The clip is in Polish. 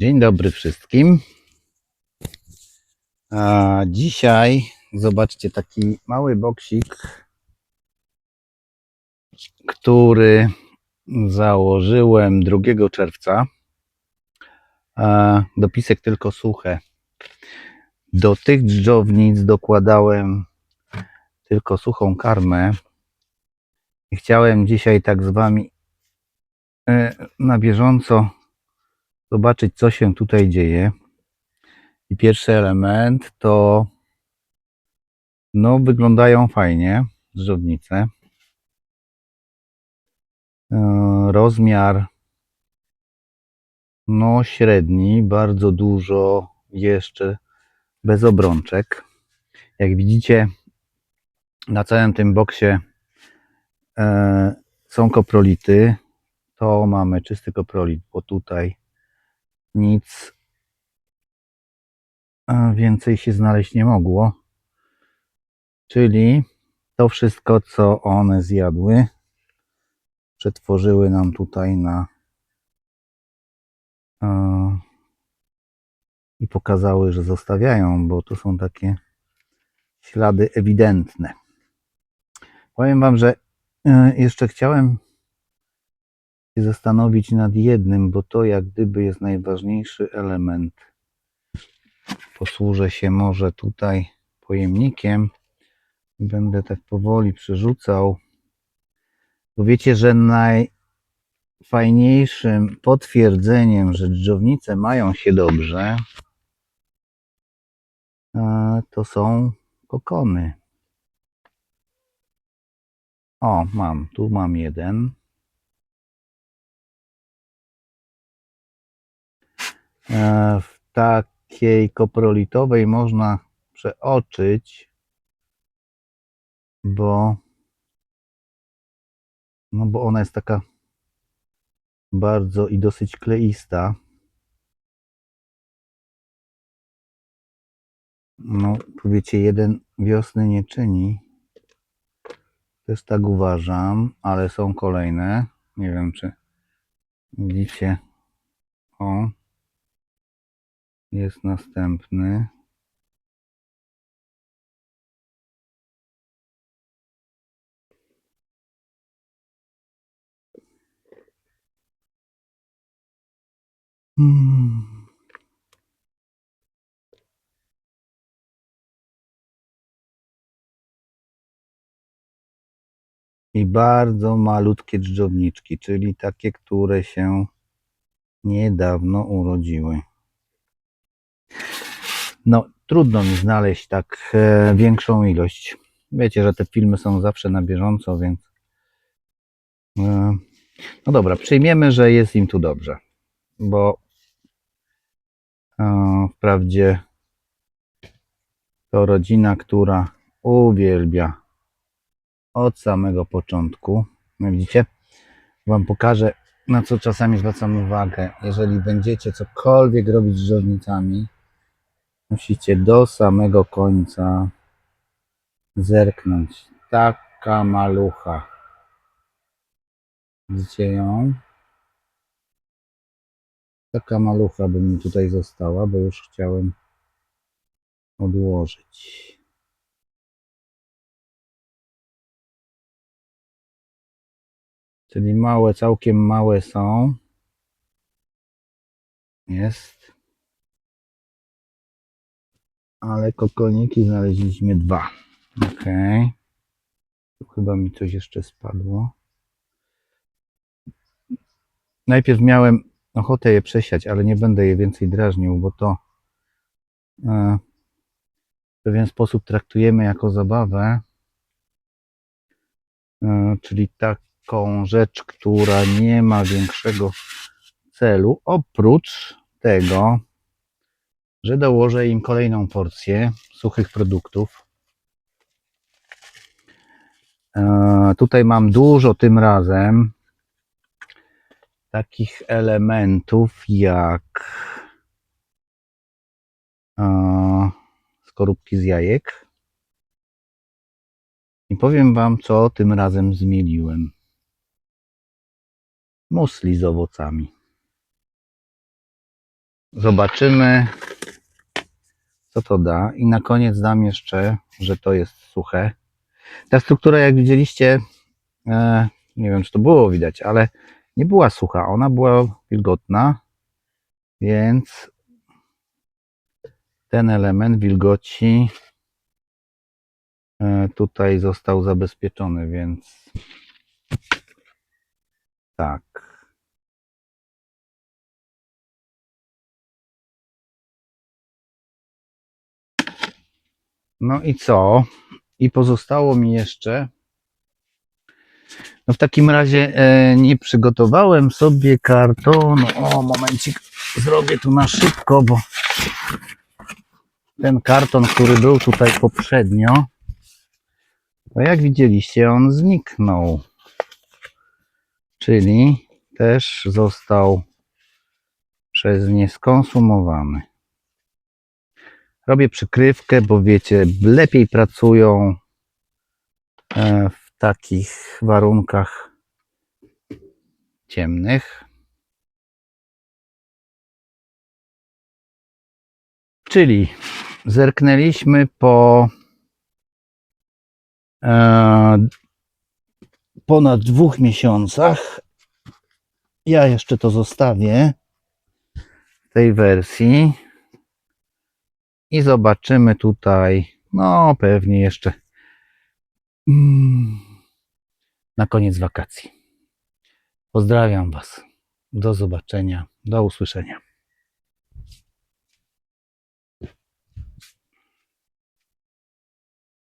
Dzień dobry wszystkim. A dzisiaj zobaczcie taki mały boksik, który założyłem 2 czerwca. A dopisek tylko suche. Do tych dżdżownic dokładałem tylko suchą karmę. I chciałem dzisiaj tak z wami e, na bieżąco zobaczyć, co się tutaj dzieje. I pierwszy element to no, wyglądają fajnie drzewnice. E, Rozmiar no średni, bardzo dużo jeszcze bez obrączek. Jak widzicie na całym tym boksie e, są koprolity. To mamy czysty koprolit, bo tutaj nic więcej się znaleźć nie mogło. Czyli to wszystko, co one zjadły, przetworzyły nam tutaj na e, i pokazały, że zostawiają, bo to są takie ślady ewidentne. Powiem Wam, że e, jeszcze chciałem zastanowić nad jednym, bo to jak gdyby jest najważniejszy element. Posłużę się może tutaj pojemnikiem i będę tak powoli przerzucał. Bo wiecie, że najfajniejszym potwierdzeniem, że dżdżownice mają się dobrze, to są kokony. O, mam, tu mam jeden. W takiej koprolitowej można przeoczyć, bo no bo ona jest taka bardzo i dosyć kleista. No, powiecie, jeden wiosny nie czyni. Też tak uważam, ale są kolejne. Nie wiem, czy widzicie. O, jest następny. Hmm. I bardzo malutkie dżdżowniczki, czyli takie, które się niedawno urodziły. No, trudno mi znaleźć tak e, większą ilość. Wiecie, że te filmy są zawsze na bieżąco, więc. E, no dobra, przyjmiemy, że jest im tu dobrze, bo e, wprawdzie to rodzina, która uwielbia od samego początku. No widzicie? Wam pokażę, na co czasami zwracam uwagę. Jeżeli będziecie cokolwiek robić z żownicami, musicie do samego końca zerknąć. Taka malucha. Widzicie ją? Taka malucha by mi tutaj została, bo już chciałem odłożyć. Czyli małe, całkiem małe są. Jest. Ale kokoniki znaleźliśmy dwa. Ok. Tu chyba mi coś jeszcze spadło. Najpierw miałem ochotę je przesiać, ale nie będę je więcej drażnił, bo to e, w pewien sposób traktujemy jako zabawę. E, czyli taką rzecz, która nie ma większego celu, oprócz tego, że dołożę im kolejną porcję suchych produktów. E, Tutaj mam dużo tym razem takich elementów jak e, skorupki z jajek. I powiem Wam, co tym razem zmieliłem. Musli z owocami. Zobaczymy, co to da. I na koniec dam jeszcze, że to jest suche. Ta struktura, jak widzieliście, e, nie wiem, czy to było widać, ale nie była sucha. Ona była wilgotna, więc ten element wilgoci e, tutaj został zabezpieczony, więc tak. No i co? I pozostało mi jeszcze. No w takim razie e, nie przygotowałem sobie kartonu. O, momencik, zrobię tu na szybko, bo ten karton, który był tutaj poprzednio, to jak widzieliście, on zniknął. Czyli też został przez nie skonsumowany. Robię przykrywkę, bo wiecie, lepiej pracują e, w takich warunkach ciemnych. Czyli zerknęliśmy po e, ponad dwóch miesiącach. Ja jeszcze to zostawię w tej wersji. I zobaczymy tutaj, no pewnie jeszcze mm, na koniec wakacji. Pozdrawiam Was. Do zobaczenia. Do usłyszenia.